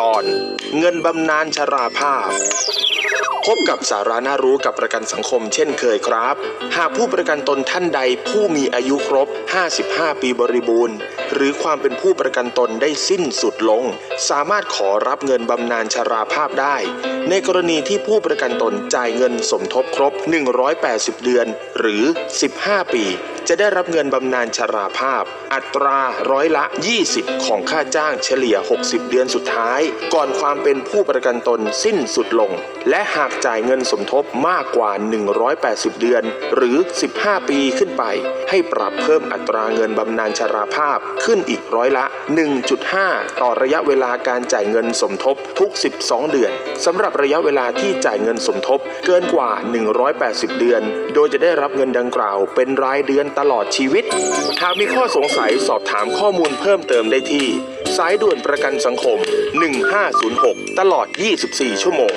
ตอน เงินบำนาญชราภาพ พบกับสาระน่ารู้กับประกันสังคมเช่นเคยครับ หากผู้ประกันตนท่านใดผู้มีอายุครบ 55 ปีบริบูรณ์ หรือความเป็นผู้ประกันตนได้สิ้นสุดลง สามารถขอรับเงินบำนาญชราภาพได้ ในกรณีที่ผู้ประกันตนจ่ายเงินสมทบครบ 180 เดือน หรือ 15 ปีจะได้รับเงินบำนาญชราภาพ อัตราร้อยละ 20 ของค่าจ้างเฉลี่ย 60 เดือนสุดท้าย ก่อนความเป็นผู้ประกันตนสิ้นสุดลงและหากจ่ายเงินสมทบมากกว่า 180 เดือน หรือ 15 ปีขึ้นไป ให้ปรับเพิ่มอัตราเงินบำนาญชราภาพขึ้นอีกร้อยละ 1.5 ต่อระยะเวลาการจ่ายเงินสมทบทุก 12 เดือนสำหรับระยะเวลาที่จ่ายเงินสมทบเกินกว่า 180 เดือน โดยจะได้รับเงินดังกล่าว เป็นรายเดือนตลอดชีวิต หากมีข้อสงสัยสอบถามข้อมูลเพิ่มเติมได้ที่ สายด่วนประกันสังคม 1506 ตลอด 24 ชั่วโมง